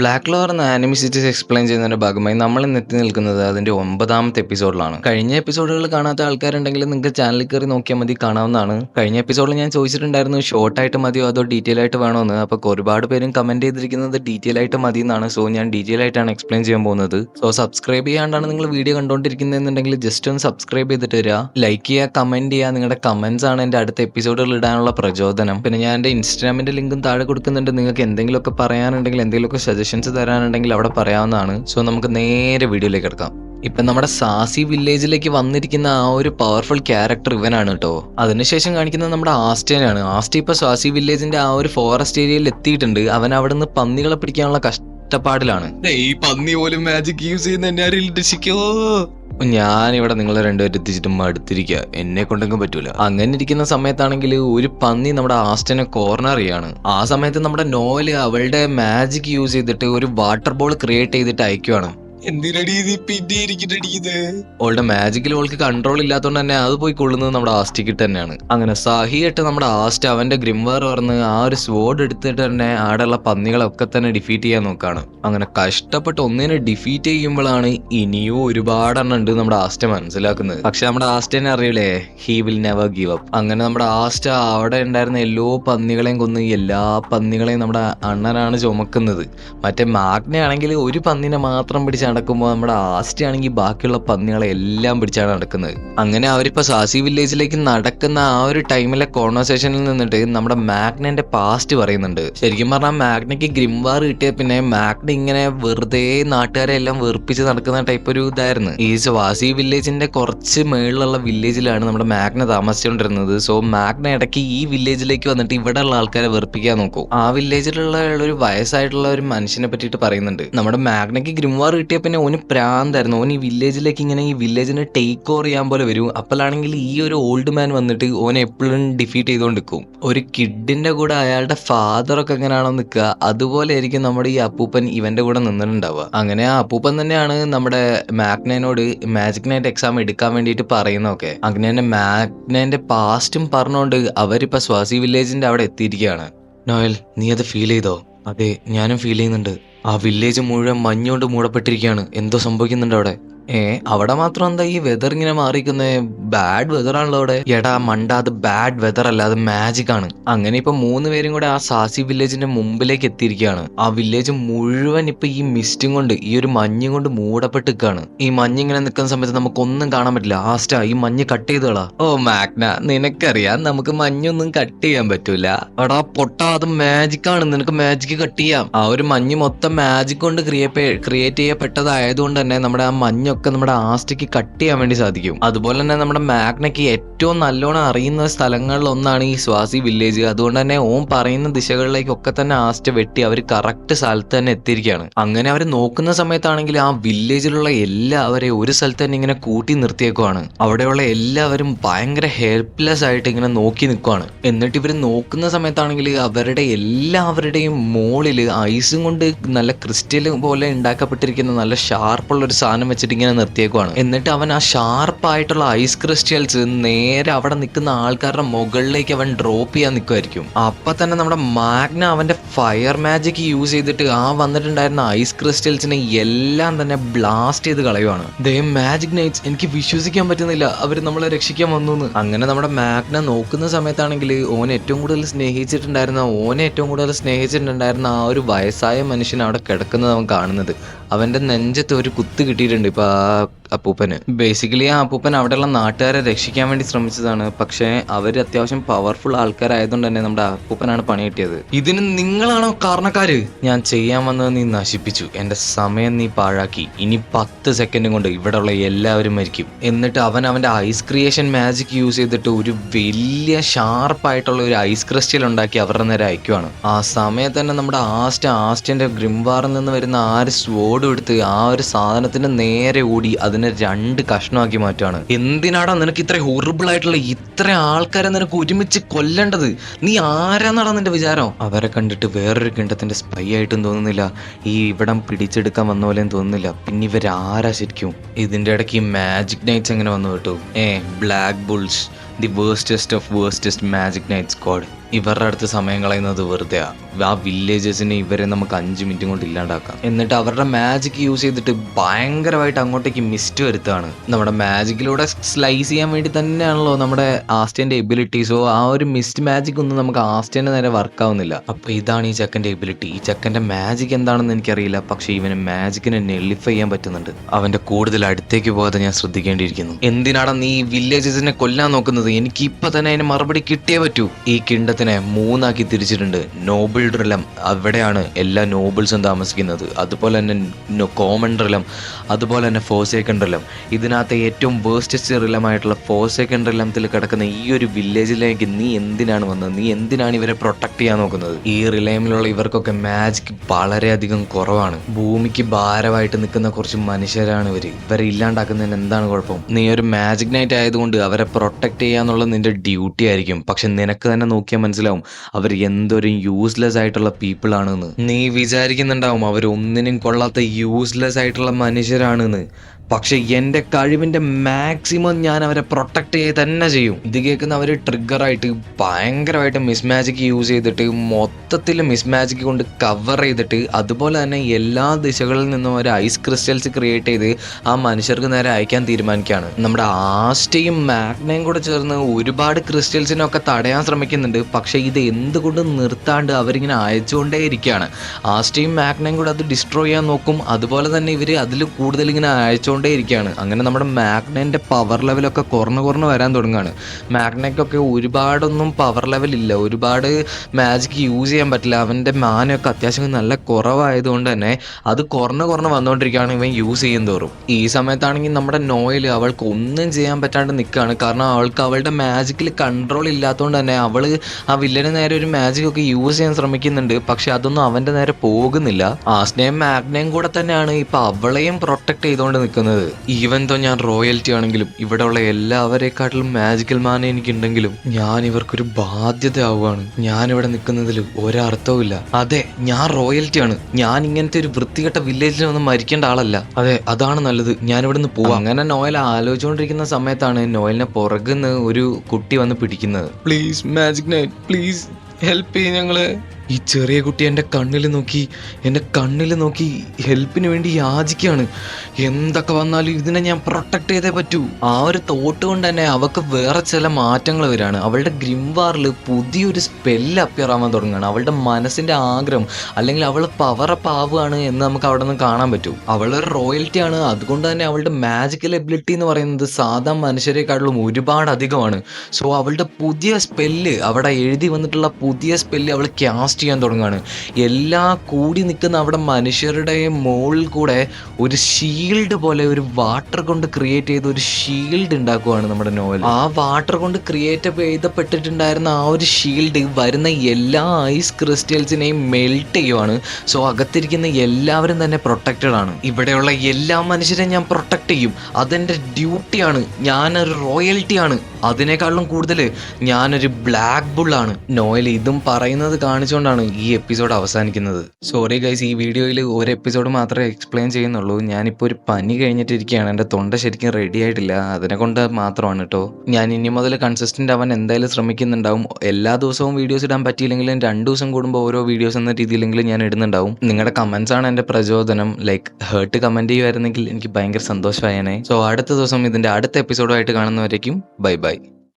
Black lore എന്ന anime series explain ചെയ്യുന്നതിന്റെ ഭാഗമായി നമ്മൾ ഇന്ന് എത്തി നിൽക്കുന്നത് അതിന്റെ ഒമ്പതാമത്തെ എപ്പിസോഡിലാണ് കഴിഞ്ഞ എപ്പിസോഡുകൾ കാണാത്ത ആൾക്കാരുണ്ടെങ്കിൽ നിങ്ങൾക്ക് ചാനലിൽ കയറി നോക്കിയാൽ മതി കാണാവുന്നതാണ്. കഴിഞ്ഞ എപ്പിസോഡിൽ ഞാൻ ചോദിച്ചിട്ടുണ്ടായിരുന്നു ഷോർട്ട് ആയിട്ട് മതിയോ അതോ ഡീറ്റെയിൽ ആയിട്ട് വേണോ എന്ന്? അപ്പോൾ ഒരുപാട് പേരും കമന്റ് ചെയ്തിരിക്കുന്നത് ഡീറ്റെയിൽ ആയിട്ട് മതി എന്നാണ്. സോ ഞാൻ ഡീറ്റെയിൽ ആയിട്ടാണ് എക്സ്പ്ലെയിൻ ചെയ്യാൻ പോകുന്നത്. സോ സബ്സ്ക്രൈബ് ചെയ്യാണ്ടാണ് നിങ്ങൾ വീഡിയോ കണ്ടുകൊണ്ടിരിക്കുന്നതെന്നുണ്ടെങ്കിൽ ജസ്റ്റ് ഒന്ന് സബ്സ്ക്രൈബ് ചെയ്തിട്ട് വരിക ലൈക്ക് ചെയ്യുക കമന്റ് ചെയ്യുക നിങ്ങളുടെ കമന്റ്സ് ആണ് എന്റെ അടുത്ത എപ്പിസോഡുകൾ ഇടാനുള്ള പ്രചോദനം. പിന്നെ ഞാൻ എന്റെ ഇൻസ്റ്റാഗ്രാമിന്റെ ലിങ്കും താഴെ കൊടുക്കുന്നുണ്ട്. നിങ്ങൾക്ക് എന്തെങ്കിലുമൊക്കെ പറയാനുണ്ടെങ്കിൽ എന്തെങ്കിലുമൊക്കെ സജഷൻസ് തരാനുണ്ടെങ്കിൽ അവിടെ പറയാവുന്നതാണ്. സോ നമുക്ക് നേരെ വീഡിയോയിലേക്ക് എടുക്കാം ഇപ്പൊ നമ്മുടെ സാസി വില്ലേജിലേക്ക് വന്നിരിക്കുന്ന ആ ഒരു പവർഫുൾ ക്യാരക്ടർ ഇവനാണ് കേട്ടോ അതിനുശേഷം കാണിക്കുന്നത് നമ്മുടെ ആസ്റ്റേനാണ് ആസ്റ്റി ഇപ്പൊ സാസി വില്ലേജിന്റെ ആ ഒരു ഫോറസ്റ്റ് ഏരിയയിൽ എത്തിയിട്ടുണ്ട്. അവൻ അവിടെ നിന്ന് പന്നികളെ പിടിക്കാനുള്ള കഷ്ടപ്പാടിലാണ്. ഈ പന്നി പോലും മാജിക് യൂസ് ചെയ്യുന്ന എന്നെ രക്ഷിക്കോ ഞാൻ ഇവിടെ നിങ്ങളെ രണ്ടുപേരും എത്തിച്ചിട്ട് മടുത്തിരിക്കുക എന്നെ കൊണ്ടെങ്കിലും പറ്റൂല. അങ്ങനെ ഇരിക്കുന്ന സമയത്താണെങ്കിൽ ഒരു പന്നി നമ്മുടെ ആസ്റ്റനെ കോർണർ ചെയ്യാണ്. ആ സമയത്ത് നമ്മുടെ നോവൽ അവളുടെ മാജിക് യൂസ് ചെയ്തിട്ട് ഒരു വാട്ടർ ബോൾ ക്രിയേറ്റ് ചെയ്തിട്ട് അയക്കുവാണ്. എന്തിനടി അവളുടെ മാജിക്കിൽ അവൾക്ക് കൺട്രോൾ ഇല്ലാത്തതുകൊണ്ട് തന്നെ അത് പോയി കൊള്ളുന്നത് നമ്മുടെ ആസ്റ്റിക്കിട്ട് തന്നെയാണ്. അങ്ങനെ സഹിയിട്ട് നമ്മുടെ ആസ്റ്റ് അവന്റെ ഗ്രിംവാർ പറഞ്ഞ് ആ ഒരു സ്വോർഡ് എടുത്തിട്ട് തന്നെ ആടെയുള്ള പന്നികളൊക്കെ തന്നെ ഡിഫീറ്റ് ചെയ്യാൻ നോക്കാണ്. അങ്ങനെ കഷ്ടപ്പെട്ട് ഒന്നിനെ ഡിഫീറ്റ് ചെയ്യുമ്പോഴാണ് ഇനിയും ഒരുപാടെണ്ണം ഉണ്ട് നമ്മുടെ ആസ്റ്റ മനസ്സിലാക്കുന്നത്. പക്ഷെ നമ്മുടെ ആസ്റ്റനെ അറിയില്ലേ? He will never give up അങ്ങനെ നമ്മുടെ ആസ്റ്റ അവിടെ ഉണ്ടായിരുന്ന എല്ലാ പന്നികളെയും കൊന്ന് എല്ലാ പന്നികളെയും നമ്മുടെ അണ്ണനാണ് ചുമക്കുന്നത്. മറ്റേ മാഗ്ന ആണെങ്കിൽ ഒരു പന്നിനെ മാത്രം പിടിച്ച് നടക്കുമ്പോൾ നമ്മുടെ ആസ്റ്റ് ആണെങ്കിൽ ബാക്കിയുള്ള പന്നികളെ എല്ലാം പിടിച്ചാണ് നടക്കുന്നത്. അങ്ങനെ അവരിപ്പോൾ സാസി വില്ലേജിലേക്ക് നടക്കുന്ന ആ ഒരു ടൈമിലെ കോൺവെർസേഷനിൽ നിന്നിട്ട് നമ്മുടെ മാഗ്നന്റെ പാസ്റ്റ് പറയുന്നുണ്ട്. ശരിക്കും പറഞ്ഞാൽ മാഗ്നയ്ക്ക് ഗ്രിംവാർ കിട്ടിയ പിന്നെ മാഗ്ന ഇങ്ങനെ വെറുതെ നാട്ടുകാരെ എല്ലാം വെറുപ്പിച്ച് നടക്കുന്ന ടൈപ്പ് ഒരു ഇതായിരുന്നു. ഈ സ്വാസി വില്ലേജിന്റെ കുറച്ച് മേളിലുള്ള വില്ലേജിലാണ് നമ്മുടെ മാഗ്ന താമസിച്ചുകൊണ്ടിരുന്നത്. സോ മാഗ്ന ഇടയ്ക്ക് ഈ വില്ലേജിലേക്ക് വന്നിട്ട് ഇവിടെ ഉള്ള ആൾക്കാരെ വെറുപ്പിക്കാൻ നോക്കും. ആ വില്ലേജിലുള്ള ഒരു വയസ്സായിട്ടുള്ള ഒരു മനുഷ്യനെ പറ്റിയിട്ട് പറയുന്നുണ്ട്. നമ്മുടെ മാഗ്നയ്ക്ക് ഗ്രിംവാർ കിട്ടിയ പിന്നെ ഓന് പ്രാന്തായിരുന്നു. ഓൻ ഈ വില്ലേജിലേക്ക് ഇങ്ങനെ ഈ വില്ലേജിനെ ടേക്ക് ഓവർ ചെയ്യാൻ പോലെ വരും. അപ്പോഴാണെങ്കിൽ ഈ ഒരു ഓൾഡ് മാൻ വന്നിട്ട് ഓനെ എപ്പോഴും ഡിഫീറ്റ് ചെയ്തുകൊണ്ട് നിൽക്കും ഒരു കിഡിന്റെ കൂടെ അയാളുടെ ഫാദറൊക്കെ എങ്ങനെയാണോ നിൽക്കുക അതുപോലെ ആയിരിക്കും നമ്മുടെ ഈ അപ്പൂപ്പൻ ഇവന്റെ കൂടെ നിന്നിട്ടുണ്ടാവുക. അങ്ങനെ ആ അപ്പൂപ്പൻ തന്നെയാണ് നമ്മുടെ മാഗ്നേനോട് മാജിക് നൈറ്റ് എക്സാം എടുക്കാൻ വേണ്ടിയിട്ട് പറയുന്നതൊക്കെ. അങ്ങനെ തന്നെ മാഗ്നേന്റെ പാസ്റ്റും പറഞ്ഞുകൊണ്ട് അവരിപ്പോ സ്വാസി വില്ലേജിന്റെ അവിടെ എത്തിയിരിക്കുകയാണ്. നോയൽ നീ അത് ഫീൽ ചെയ്തോ? അതെ ഞാനും ഫീൽ ചെയ്യുന്നുണ്ട്. ആ വില്ലേജ് മുഴുവൻ മഞ്ഞുകൊണ്ട് മൂടപ്പെട്ടിരിക്കുകയാണ്. എന്തോ സംഭവിക്കുന്നുണ്ട് അവിടെ? ഏ അവിടെ മാത്രം എന്താ ഈ വെതർ ഇങ്ങനെ മാറിക്കുന്നത് ബാഡ് വെതർ ആണല്ലോ അവിടെ. എടാ മണ്ട അത് ബാഡ് വെതർ അല്ല അത് മാജിക് ആണ്. അങ്ങനെ ഇപ്പൊ മൂന്ന് പേരും കൂടെ ആ സാസി വില്ലേജിന്റെ മുമ്പിലേക്ക് എത്തിയിരിക്കുകയാണ്. ആ വില്ലേജ് മുഴുവൻ ഇപ്പൊ ഈ മിസ്റ്റും കൊണ്ട് ഈ ഒരു മഞ്ഞും കൊണ്ട് മൂടപ്പെട്ട് നിൽക്കുകയാണ് ഈ മഞ്ഞ് ഇങ്ങനെ നിൽക്കുന്ന സമയത്ത് നമുക്കൊന്നും കാണാൻ പറ്റില്ല. ആസ്റ്റാ ഈ മഞ്ഞ് കട്ട് ചെയ്തോളാ. ഓ മാഗ്ന നിനക്കറിയാം നമുക്ക് മഞ്ഞൊന്നും കട്ട് ചെയ്യാൻ പറ്റൂല. എടാ പൊട്ട അത് മാജിക് ആണ്. നിനക്ക് മാജിക് കട്ട് ചെയ്യാം. ആ ഒരു മഞ്ഞ് മൊത്തം മാജിക് കൊണ്ട് ക്രിയേറ്റ് ക്രിയേറ്റ് ചെയ്യപ്പെട്ടതായതുകൊണ്ട് തന്നെ നമ്മുടെ ആ മഞ്ഞൊക്കെ നമ്മുടെ ആസ്റ്റിക്ക് കട്ട് ചെയ്യാൻ വേണ്ടി സാധിക്കും. അതുപോലെ തന്നെ നമ്മുടെ മാഗ്നയ്ക്ക് ഏറ്റവും നല്ലോണം അറിയുന്ന സ്ഥലങ്ങളിൽ ഒന്നാണ് ഈ സ്വാസി വില്ലേജ്. അതുകൊണ്ട് തന്നെ ഓം പറയുന്ന ദിശകളിലേക്കൊക്കെ തന്നെ ആസ്റ്റ് വെട്ടി അവർ കറക്റ്റ് സ്ഥലത്ത് തന്നെ എത്തിയിരിക്കുകയാണ്. അങ്ങനെ അവർ നോക്കുന്ന സമയത്താണെങ്കിൽ ആ വില്ലേജിലുള്ള എല്ലാവരെയും ഒരു സ്ഥലത്ത് തന്നെ ഇങ്ങനെ കൂട്ടി നിർത്തിയേക്കുവാണ്. അവിടെയുള്ള എല്ലാവരും ഭയങ്കര ഹെൽപ്ലെസ് ആയിട്ട് ഇങ്ങനെ നോക്കി നിൽക്കുവാണ്. എന്നിട്ട് ഇവർ നോക്കുന്ന സമയത്താണെങ്കിൽ അവരുടെ എല്ലാവരുടെയും മോളിൽ ഐസും കൊണ്ട് നല്ല ക്രിസ്റ്റൽ പോലെ ഉണ്ടാക്കപ്പെട്ടിരിക്കുന്ന നല്ല ഷാർപ്പുള്ള ഒരു സാധനം വെച്ചിട്ട് ഇങ്ങനെ നിർത്തിയേക്കുവാണ്. എന്നിട്ട് അവൻ ആ ഷാർപ്പായിട്ടുള്ള ഐസ് ക്രിസ്റ്റൽസ് നേരെ അവിടെ നിൽക്കുന്ന ആൾക്കാരുടെ മുകളിലേക്ക് അവൻ ഡ്രോപ്പ് ചെയ്യാൻ നിൽക്കുമായിരിക്കും അപ്പൊ തന്നെ നമ്മുടെ മാഗ്ന അവന്റെ ഫയർ മാജിക് യൂസ് ചെയ്തിട്ട് ആ വന്നിട്ടുണ്ടായിരുന്ന ഐസ് ക്രിസ്റ്റൽസിനെ എല്ലാം തന്നെ ബ്ലാസ്റ്റ് ചെയ്ത് കളയുവാണ്. ദേ മാജിക് നൈറ്റ്സ് എനിക്ക് വിശ്വസിക്കാൻ പറ്റുന്നില്ല. അവർ നമ്മളെ രക്ഷിക്കാൻ വന്നു എന്ന് അങ്ങനെ നമ്മുടെ മാഗ്ന നോക്കുന്ന സമയത്താണെങ്കിൽ ഓൻ ഏറ്റവും കൂടുതൽ സ്നേഹിച്ചിട്ടുണ്ടായിരുന്ന ഓനെ ഏറ്റവും കൂടുതൽ സ്നേഹിച്ചിട്ടുണ്ടായിരുന്ന ആ ഒരു വയസ്സായ മനുഷ്യൻ അവിടെ കിടക്കുന്നത് അവൻ കാണുന്നത്. അവന്റെ നെഞ്ചത്ത് ഒരു കുത്ത് കിട്ടിയിട്ടുണ്ട് ഇപ്പൊ ആ അപ്പൂപ്പന്. ബേസിക്കലി ആ അപ്പൂപ്പൻ അവിടെയുള്ള നാട്ടുകാരെ രക്ഷിക്കാൻ വേണ്ടി ശ്രമിച്ചതാണ്. പക്ഷേ അവർ അത്യാവശ്യം പവർഫുൾ ആൾക്കാരായതുകൊണ്ട് തന്നെ നമ്മുടെ അപ്പൂപ്പനാണ് പണി കിട്ടിയത്. ഇതിന് നിങ്ങളാണോ കാരണക്കാര്? ഞാൻ ചെയ്യാൻ വന്നത് നീ നശിപ്പിച്ചു. എന്റെ സമയം നീ പാഴാക്കി. ഇനി പത്ത് സെക്കൻഡ് കൊണ്ട് ഇവിടെയുള്ള എല്ലാവരും മരിക്കും. എന്നിട്ട് അവൻ അവന്റെ ഐസ് ക്രിയേഷൻ മാജിക് യൂസ് ചെയ്തിട്ട് ഒരു വലിയ ഷാർപ്പായിട്ടുള്ള ഒരു ഐസ് ക്രിസ്റ്റൽ ഉണ്ടാക്കി അവരുടെ നേരെ അയക്കുവാണ്. ആ സമയത്ത് തന്നെ നമ്മുടെ ആസ്റ്റ് ആസ്റ്റിന്റെ ഗ്രിംവാറിൽ നിന്ന് വരുന്ന ആ ഒരു സ്വോർഡ് എടുത്ത് ആ ഒരു സാധനത്തിന് നേരെ ഓടി അതിനെ രണ്ട് കഷ്ണമാക്കി മാറ്റുകയാണ് എന്തിനാടാ നിനക്ക് ഇത്ര ഹൊറിബിൾ ആയിട്ടുള്ള ഇത്ര ആൾക്കാരെ നിനക്ക് ഒരുമിച്ച് കൊല്ലേണ്ടത്? നീ ആരാന്നാടാ നിന്റെ വിചാരം? അവരെ കണ്ടിട്ട് വേറൊരു കിണ്ടത്തിന്റെ സ്പൈ ആയിട്ടും തോന്നുന്നില്ല. ഈ ഇവിടം പിടിച്ചെടുക്കാൻ വന്ന പോലെയും തോന്നുന്നില്ല. പിന്നെ ഇവരാരാ ശരിക്കും? ഇതിന്റെ ഇടയ്ക്ക് ഈ മാജിക് നൈറ്റ്സ് എങ്ങനെ വന്നു കേട്ടോ? A black bulls the worstest of worstest magic knight squad ഇവരുടെ അടുത്ത് സമയം കളയുന്നത് വെറുതെ ആ വില്ലേജസിനെ ഇവരെ നമുക്ക് അഞ്ച് മിനിറ്റ് കൊണ്ട് ഇല്ലാണ്ടാക്കാം. എന്നിട്ട് അവരുടെ മാജിക് യൂസ് ചെയ്തിട്ട് ഭയങ്കരമായിട്ട് അങ്ങോട്ടേക്ക് മിസ്റ്റ് വരുത്താണ് നമ്മുടെ മാജിക്കിലൂടെ സ്ലൈസ് ചെയ്യാൻ വേണ്ടി തന്നെയാണല്ലോ നമ്മുടെ ആസ്റ്റേന്റെ എബിലിറ്റീസോ ആ ഒരു മിസ്റ്റ് മാജിക് ഒന്നും നമുക്ക് ആസ്റ്റേന്റെ നേരെ വർക്ക് ആവുന്നില്ല. അപ്പൊ ഇതാണ് ഈ ചെക്കന്റെ എബിലിറ്റി ഈ ചെക്കന്റെ മാജിക് എന്താണെന്ന് എനിക്കറിയില്ല. പക്ഷെ ഇവന് മാജിക്കിനെ നെളിഫൈ ചെയ്യാൻ പറ്റുന്നുണ്ട്. അവന്റെ കൂടുതൽ അടുത്തേക്ക് പോകാതെ ഞാൻ ശ്രദ്ധിക്കേണ്ടിയിരിക്കുന്നു. എന്തിനാണ് നീ വില്ലേജസിനെ കൊല്ലാൻ നോക്കുന്നത്? എനിക്ക് ഇപ്പൊ തന്നെ അതിന് മറുപടി കിട്ടിയേ പറ്റൂ. ഈ കിണ്ടത്തിനെ മൂന്നാക്കി തിരിച്ചിട്ടുണ്ട്. നോബിൾ റിലം അവിടെയാണ് എല്ലാ നോബിൾസും താമസിക്കുന്നത്. അതുപോലെ തന്നെ കോമൺ റിലം അതുപോലെ തന്നെ ഫോസേക്കൺ റിലം ഇതിനകത്തെ ഏറ്റവും വേസ്റ്റസ്റ്റ് റിലമായിട്ടുള്ള ഫോസേക്കൺ റിലത്തിൽ കിടക്കുന്ന ഈ ഒരു വില്ലേജിലേക്ക് നീ എന്തിനാണ് വന്നത്? നീ എന്തിനാണ് ഇവരെ പ്രൊട്ടക്ട് ചെയ്യാൻ നോക്കുന്നത്? ഈ റിലയമിലുള്ള ഇവർക്കൊക്കെ മാജിക് വളരെയധികം കുറവാണ്. ഭൂമിക്ക് ഭാരമായിട്ട് നിൽക്കുന്ന കുറച്ച് മനുഷ്യരാണ് ഇവർ ഇവരെ ഇല്ലാണ്ടാക്കുന്നതിന് എന്താണ് കുഴപ്പം? നീ ഒരു മാജിക് നൈറ്റ് ആയതുകൊണ്ട് അവരെ പ്രൊട്ടക്ട് ചെയ്യാന്നുള്ളത് നിന്റെ ഡ്യൂട്ടി ആയിരിക്കും. പക്ഷെ നിനക്ക് തന്നെ നോക്കിയാൽ മനസ്സിലാവും. അവർ എന്തൊരു യൂസ്ലെസ് ആയിട്ടുള്ള പീപ്പിൾ ആണെന്ന്. നീ വിചാരിക്കുന്നുണ്ടാവും അവർ ഒന്നിനും കൊള്ളാത്ത യൂസ്ലെസ് ആയിട്ടുള്ള മനുഷ്യരാണെന്ന്. പക്ഷെ എന്റെ കഴിവിന്റെ മാക്സിമം ഞാൻ അവരെ പ്രൊട്ടക്ട് ചെയ്ത് തന്നെ ചെയ്യും. ഇത് കേൾക്കുന്ന അവർ ട്രിഗറായിട്ട് ഭയങ്കരമായിട്ട് മിസ് മാജിക് യൂസ് ചെയ്തിട്ട് മൊത്തത്തിൽ മിസ് മാജിക് കൊണ്ട് കവർ ചെയ്തിട്ട് അതുപോലെ തന്നെ എല്ലാ ദിശകളിൽ നിന്നും ഒരു ഐസ് ക്രിസ്റ്റൽസ് ക്രിയേറ്റ് ചെയ്ത് ആ മനുഷ്യർക്ക് നേരെ അയക്കാൻ തീരുമാനിക്കുകയാണ്. നമ്മുടെ ആസ്റ്റയും മാഗ്നയും കൂടെ ചേർന്ന് ഒരുപാട് ക്രിസ്റ്റൽസിനൊക്കെ തടയാൻ ശ്രമിക്കുന്നുണ്ട്. പക്ഷേ ഇത് എന്തുകൊണ്ട് നിർത്താണ്ട് അവരിങ്ങനെ അയച്ചുകൊണ്ടേ ഇരിക്കുകയാണ്. ആസ്റ്റയും മാഗ്നയും കൂടെ അത് ഡിസ്ട്രോയ് ചെയ്യാൻ നോക്കും. അതുപോലെ തന്നെ ഇവർ അതിൽ കൂടുതൽ ഇങ്ങനെ അയച്ചുകൊണ്ടേ ഇരിക്കുകയാണ്. അങ്ങനെ നമ്മുടെ മാഗ്നന്റെ പവർ ലെവലൊക്കെ കുറഞ്ഞു കുറഞ്ഞു വരാൻ തുടങ്ങുകയാണ്. മാഗ്നയ്ക്കൊക്കെ ഒരുപാടൊന്നും പവർ ലെവൽ ഇല്ല. ഒരുപാട് മാജിക് യൂസ് ചെയ്യാൻ പറ്റില്ല. അവന്റെ മാനൊക്കെ അത്യാവശ്യം നല്ല കുറവായതുകൊണ്ട് തന്നെ അത് കുറഞ്ഞു കുറഞ്ഞു വന്നുകൊണ്ടിരിക്കുകയാണ് ഇവൻ യൂസ് ചെയ്യും തോറും. ഈ സമയത്താണെങ്കിൽ നമ്മുടെ നോയിൽ അവൾക്ക് ഒന്നും ചെയ്യാൻ പറ്റാണ്ട് നിൽക്കുകയാണ്. കാരണം അവൾക്ക് അവളുടെ മാജിക്കിൽ കൺട്രോൾ ഇല്ലാത്തതുകൊണ്ട് തന്നെ അവൾ ആ വില്ലന് നേരെ ഒരു മാജിക് ഒക്കെ യൂസ് ചെയ്യാൻ ശ്രമിക്കുന്നുണ്ട്. പക്ഷെ അതൊന്നും അവന്റെ നേരെ പോകുന്നില്ല. ആസ്നയും മാഗ്നയും കൂടെ തന്നെയാണ്. ഇപ്പം അവളെയും പ്രൊട്ടക്ട് ചെയ്തുകൊണ്ട് നിൽക്കുന്നത്. ഈവൻ തോ ഞാൻ റോയൽറ്റി ആണെങ്കിലും ഇവിടെ ഉള്ള എല്ലാവരെക്കാട്ടിലും മാജിക്കൽ മാന എനിക്കുണ്ടെങ്കിലും ഞാൻ ഇവർക്കൊരു ബാധ്യത ആവുകയാണ് ഞാൻ ഇവിടെ നിൽക്കുന്നതിൽ ഒരർത്ഥവും ഇല്ല അതെ ഞാൻ റോയൽറ്റി ആണ്. ഞാൻ ഇങ്ങനത്തെ ഒരു വൃത്തികെട്ട വില്ലേജിൽ ഒന്നും മരിക്കേണ്ട ആളല്ല. അതെ അതാണ് നല്ലത്. ഞാൻ ഇവിടെ നിന്ന് പോവാം. അങ്ങനെ നോയൽ ആലോചിച്ചുകൊണ്ടിരിക്കുന്ന സമയത്താണ് നോയലിനെ പുറകുന്ന് ഒരു കുട്ടി വന്ന് പിടിക്കുന്നത്. Please magic knight please help ചെയ്യും ഞങ്ങൾ. ഈ ചെറിയ കുട്ടി എന്റെ കണ്ണിൽ നോക്കി എന്റെ കണ്ണിൽ നോക്കി ഹെൽപ്പിന് വേണ്ടി യാചിക്കുകയാണ്. എന്തൊക്കെ വന്നാലും ഇതിനെ ഞാൻ പ്രൊട്ടക്ട് ചെയ്തേ പറ്റൂ. ആ ഒരു തോട്ട് കൊണ്ട് തന്നെ അവൾക്ക് വേറെ ചില മാറ്റങ്ങൾ വരികയാണ്. അവളുടെ ഗ്രിംവാറിൽ പുതിയൊരു സ്പെല്ല് അപ്പിയർ ആവാൻ തുടങ്ങുകയാണ്. അവളുടെ മനസ്സിന്റെ ആഗ്രഹം അല്ലെങ്കിൽ അവൾ പവറപ്പ് ആവുകയാണ് എന്ന് നമുക്ക് അവിടെ നിന്ന് കാണാൻ പറ്റും. അവളൊരു റോയൽറ്റി ആണ്. അതുകൊണ്ട് തന്നെ അവളുടെ മാജിക്കൽ എബിലിറ്റി എന്ന് പറയുന്നത് സാധാ മനുഷ്യരെക്കാളും ഒരുപാട് അധികമാണ് സോ അവളുടെ പുതിയ സ്പെല്ല് അവിടെ എഴുതി വന്നിട്ടുള്ള പുതിയ സ്പെല്ല് അവൾ ക്യാസ്റ്റ് ചെയ്യാൻ തുടങ്ങുകയാണ്. എല്ലാ കൂടി നിൽക്കുന്ന അവിടെ മനുഷ്യരുടെ മുകളിൽ കൂടെ ഒരു ഷീൽഡ് പോലെ ഒരു വാട്ടർ കൊണ്ട് ക്രിയേറ്റ് ചെയ്ത ഒരു ഷീൽഡ് ഉണ്ടാക്കുകയാണ് നമ്മുടെ നോവൽ. ആ വാട്ടർ കൊണ്ട് ക്രിയേറ്റ് ചെയ്തപ്പെട്ടിട്ടുണ്ടായിരുന്ന ആ ഒരു ഷീൽഡ് വരുന്ന എല്ലാ ഐസ് ക്രിസ്റ്റൽസിനെയും മെൽറ്റ് ചെയ്യുവാണ്. സോ അകത്തിരിക്കുന്ന എല്ലാവരും തന്നെ പ്രൊട്ടക്റ്റഡ് ആണ്. ഇവിടെയുള്ള എല്ലാ മനുഷ്യരെയും ഞാൻ പ്രൊട്ടക്ട് ചെയ്യും. അതെന്റെ ഡ്യൂട്ടിയാണ് ഞാനൊരു റോയൽറ്റിയാണ് അതിനേക്കാളും കൂടുതൽ ഞാനൊരു ബ്ലാക്ക് ബുള്ളാണ് നോയൽ ഇതും പറയുന്നത് കാണിച്ചുകൊണ്ടാണ് ഈ എപ്പിസോഡ് അവസാനിക്കുന്നത്. സോറി ഗൈസ് ഈ വീഡിയോയിൽ ഒരു എപ്പിസോഡ് മാത്രമേ എക്സ്പ്ലെയിൻ ചെയ്യുന്നുള്ളൂ. ഞാനിപ്പോൾ ഒരു പനി കഴിഞ്ഞിട്ടിരിക്കുകയാണ്. എന്റെ തൊണ്ട ശരിക്കും റെഡി ആയിട്ടില്ല. അതിനെ കൊണ്ട് മാത്രമാണ് കേട്ടോ ഞാൻ ഇനി മുതൽ കൺസിസ്റ്റന്റ് ആവാൻ എന്തായാലും ശ്രമിക്കുന്നുണ്ടാവും. എല്ലാ ദിവസവും വീഡിയോസ് ഇടാൻ പറ്റിയില്ലെങ്കിലും രണ്ട് ദിവസം കൂടുമ്പോൾ ഓരോ വീഡിയോസ് എന്ന രീതിയിലെങ്കിലും ഞാൻ ഇടുന്നുണ്ടാവും. നിങ്ങളുടെ കമൻസ് ആണ് എന്റെ പ്രചോദനം. ലൈക്ക് ഹേർട്ട് കമന്റ് ചെയ്യുമായിരുന്നെങ്കിൽ എനിക്ക് ഭയങ്കര സന്തോഷമായേനെ. സോ അടുത്ത ദിവസം ഇതിന്റെ അടുത്ത എപ്പിസോഡുമായിട്ട് കാണുന്നവരേക്കും ബൈ ബൈ